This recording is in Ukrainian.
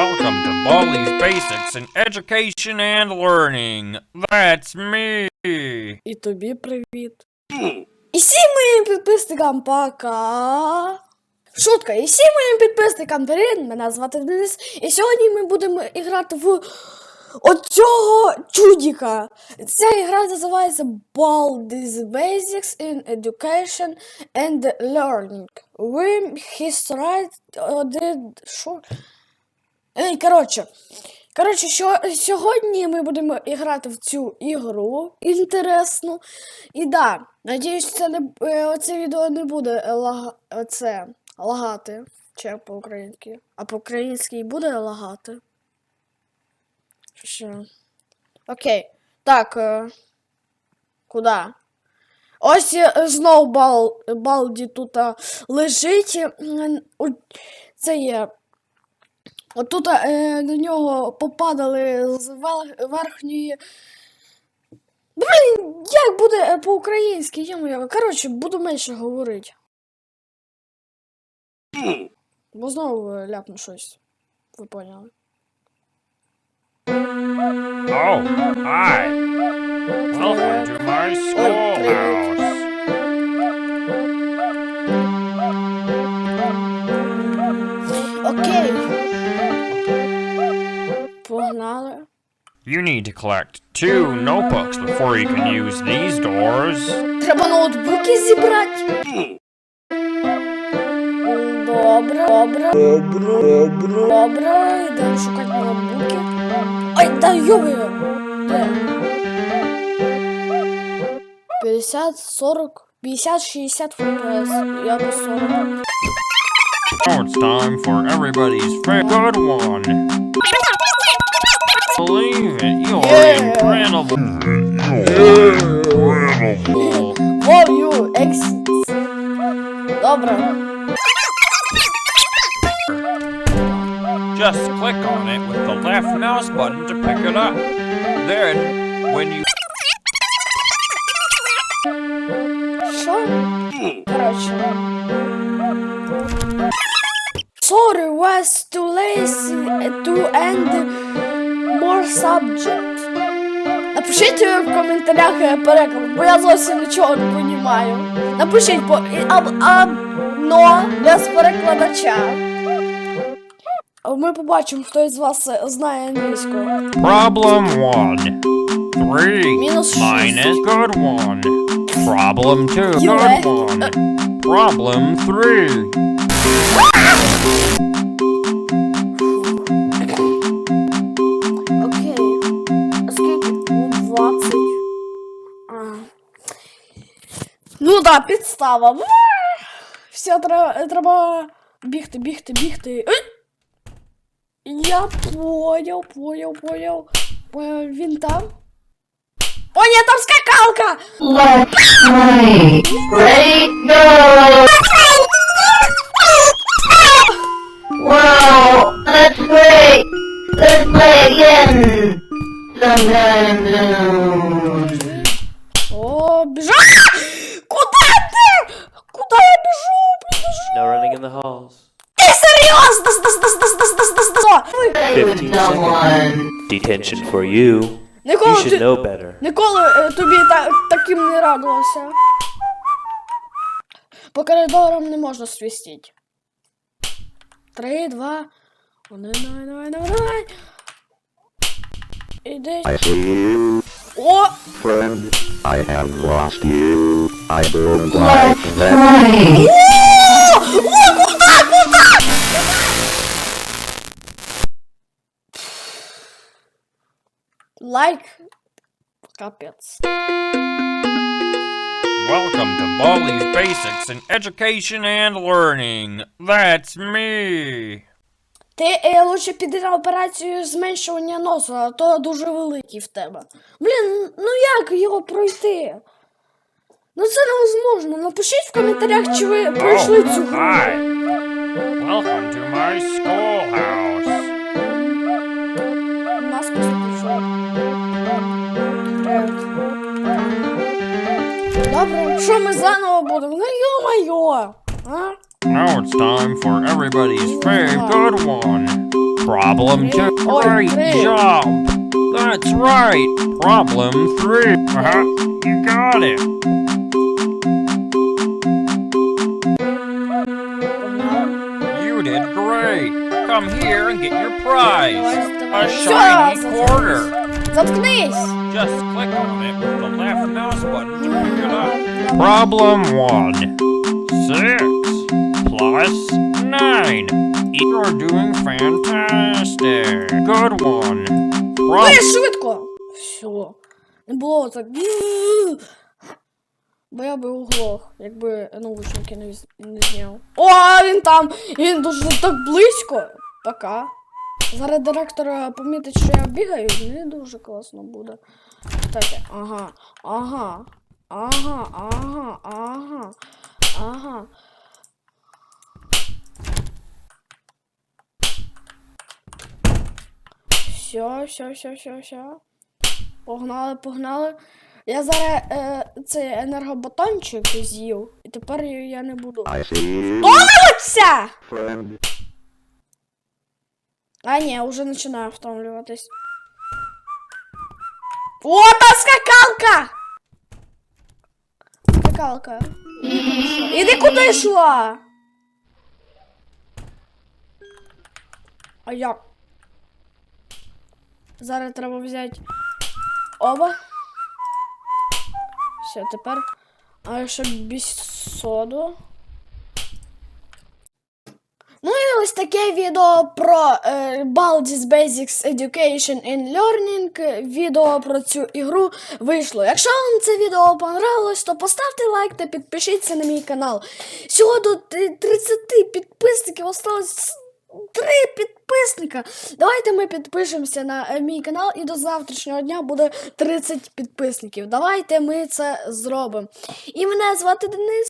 Welcome to Baldi's Basics in Education and Learning. That's me. І тобі привіт. І всім моїм підписникам пока. Шутка, і всім моїм підписникам привіт, мене звати Денис. І сьогодні ми будемо грати в оцього чудіка. Ця ігра називається Baldi's Basics in Education and Learning. We history один. Що? Ей, коротше. Коротше, що, сьогодні ми будемо грати в цю ігру інтересну. І да, надіюсь, це не, е, оце відео не буде е, лага, оце, лагати. Чи по-українськи. А по-українськи буде лагати. Що? Окей. Так. Е, куди? Ось е, знов бал, Балді тут лежить. Це є. Отут е, на нього попадали з верхньої. Блін, як буде е, по-українськи? Йо-моє. Коротше, буду менше говорити. Бо знову ляпну щось. Ви поняли. Oh, hi. Welcome to my schoolhouse. Погнали. You need to collect two notebooks before you can use these doors. Треба ноутбуки зібрати. Добре, добре. Добре. Добре. Йдемо шукати ноутбуки. Ай, да йобаю. Де? 50, 40, 50, 60 FPS. Я по 40. Now it's time for everybody's favorite good one. Believe it, you're Yeah. incredible. Incredible. For you, exit. Добре. Just click on it with the left mouse button to pick it up. Then, when you Що? Коротше. Sorry, was too lazy to end your subject? Напишіть е, в коментарях е, переклад, бо я зовсім нічого не розумію. Напишіть по но без перекладача. Ми побачимо, хто із вас е, знає англійську. Problem 1. 3. Мінус 6. Minus good 1. Problem 2. Good 1. Problem 3. Ну да, підстава. Ва! Все, треба, треба бігти, бігти, бігти. Ей! Я понял, понял, понял. Понял, Він там. О, ні, там скакалка! Let's play. Ready, go! Wow, that's great! Let's play again! Sometime soon. О, In the halls. Дас, дас, дас, дас, дас, дас, дас. Ви- Play with 15 someone. Detention for you. You Ніколи should ти... know better. Ніколи е, тобі та, таким не радувався. По коридорам не можна свистіть. Три, два. Один, давай, давай, давай, давай. Іди. I see you, О! friend. I have lost you. I don't like that. play. Лайк. Капець. Welcome to Baldi's Basics in Education and Learning. That's me. Ти е, лучше піди на операцію зменшування носу, а то дуже великий в тебе. Блін, ну як його пройти? Ну це невозможно. Напишіть в коментарях, чи ви пройшли цю гру. Hi. Welcome to my schoolhouse. що ми заново будемо? Ну йо-майо! А? Now it's time for everybody's favorite good one. Problem two. Oh, Great three. job. That's right. Problem three. Uh-huh. You got it. You did great. Come here and get your prize. A shiny quarter. Заткнись! Just click on it with the left mouse button to pick it up. Problem one. Six plus nine. You're doing fantastic. Good one. Problem швидко! Все. Не було так. Бо я би оглох, якби наушники не, не зняв. О, він там! Він дуже так близько. Пока. Зараз директор помітить, що я бігаю, не дуже класно буде. Кстати, ага, ага, ага, ага, ага, ага. Все, все, все, все, все. Погнали, погнали. Я зараз е, цей енергобатончик з'їв, і тепер я не буду. I see you, Ся! friend. А, ні, вже починаю втомлюватись. О, та скакалка! Скакалка. Іди куда йшла? А я. Зараз треба взяти оба. Все, тепер. А ще без соду. Ну і ось таке відео про е, Baldi's Basics Education and Learning. Відео про цю ігру вийшло. Якщо вам це відео понравилось, то поставте лайк та підпишіться на мій канал. Всього до 30 підписників осталось 3 підписника. Давайте ми підпишемося на е, мій канал і до завтрашнього дня буде 30 підписників. Давайте ми це зробимо. І мене звати Денис.